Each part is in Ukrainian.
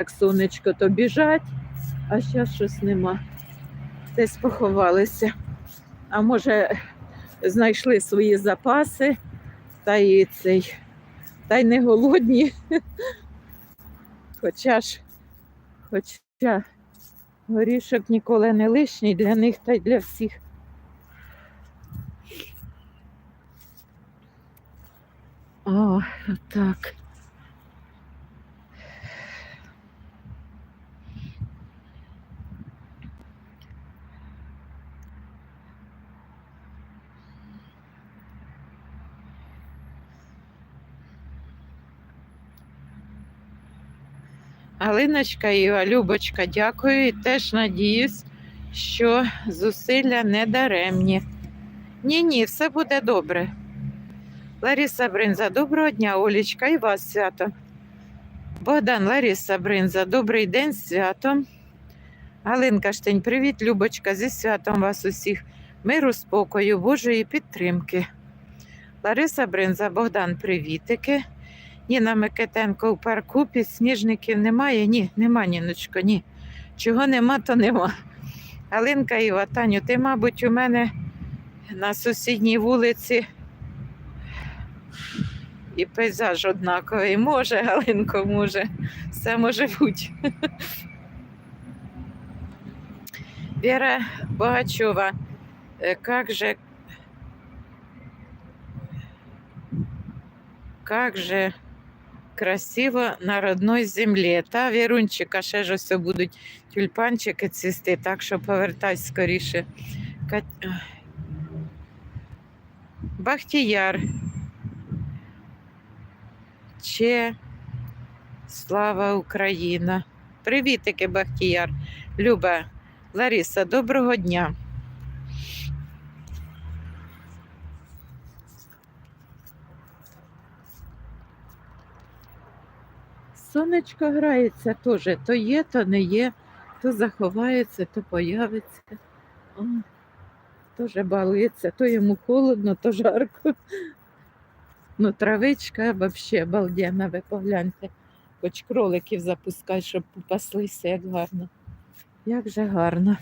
як сонечко, то біжать, а зараз щось нема. Десь поховалися. А може, знайшли свої запаси та й цей, та й не голодні. Хоча ж, хоча горішок ніколи не лишній для них та й для всіх. О, так. Алиночка і Любочка, дякую і теж надіюсь, що зусилля не даремні. Ні, ні, все буде добре. Лариса Бринза, доброго дня, Олічка, і вас свято. Богдан, Лариса Бринза, добрий день з святом. Галинка Штень, привіт, Любочка, зі святом вас усіх. Миру, спокою, Божої підтримки. Лариса Бринза, Богдан, привітики. Ніна Микитенко у парку підсніжників немає? Ні, нема, Ніночко, ні. Чого нема, то нема. Галинка Іва, Таню, ти, мабуть, у мене на сусідній вулиці і пейзаж однаковий. Може, Галинко, може. Все може бути. Віра Богачова, е, как же как же красиво на родной землі. Та Вірунчика, ще ж ось будуть тюльпанчики цвісти, так що повертайся скоріше. Бахтіяр. Че слава Україна. Привітики, Бахтіяр. Люба, Лариса, доброго дня. Сонечко грається теж. То є, то не є, то заховається, то появиться. Теж балується, то йому холодно, то жарко. Ну, травичка взагалі обалденна, ви погляньте. Хоч кроликів запускай, щоб попаслися, як гарно. Як же гарно.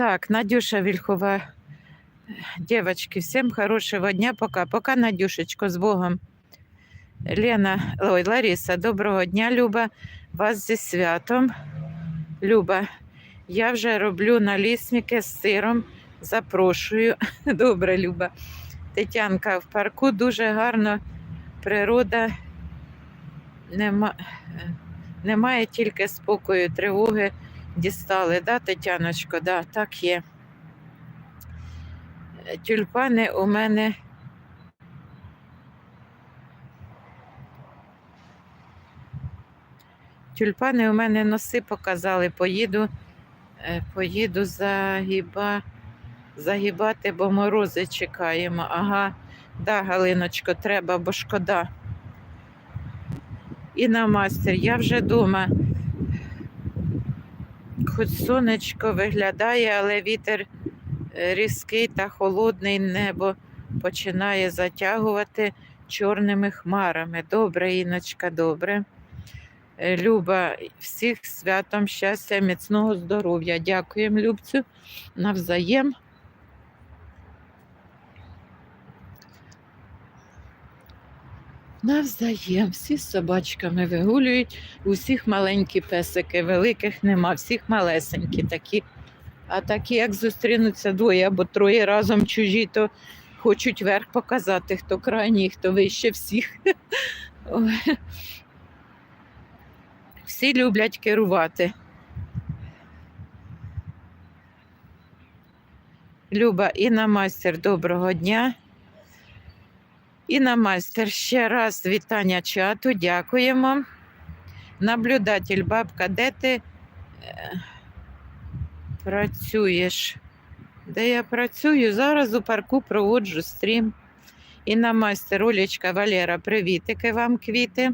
Так, Надюша Вільхова. Девочки, всем хорошего дня. Пока. Пока, Надюшечко, з Богом. Лена, ой, Лариса, доброго дня, Люба. Вас зі святом. Люба, я вже роблю налісники з сиром. Запрошую. Добре, Люба. Тетянка в парку дуже гарно. Природа нема, немає тільки спокою, тривоги дістали, да, Тетяночко? Да, так є. Е, Тюльпани у мене. Тюльпани у мене носи показали. Поїду, е, поїду загіба, загибати, бо морози чекаємо. Ага, да, Галиночко, треба, бо шкода. І на мастер, я вже вдома. Хоч сонечко виглядає, але вітер е, різкий та холодний небо починає затягувати чорними хмарами. Добре, Іночка, добре. Е, Люба, всіх святом щастя, міцного здоров'я. Дякуємо, Любцю, навзаєм. Навзаєм, всі з собачками вигулюють, у всіх маленькі песики, великих нема, всіх малесенькі такі. А такі, як зустрінуться двоє або троє разом чужі, то хочуть верх показати, хто крайній, хто вище всіх. Всі люблять керувати. Люба Інна майстер, доброго дня. Інна майстер, ще раз вітання чату, дякуємо. Наблюдатель, бабка, де ти е, працюєш? Де я працюю? Зараз у парку проводжу стрім. Інна майстер, Олечка, Валера, привітики вам, квіти.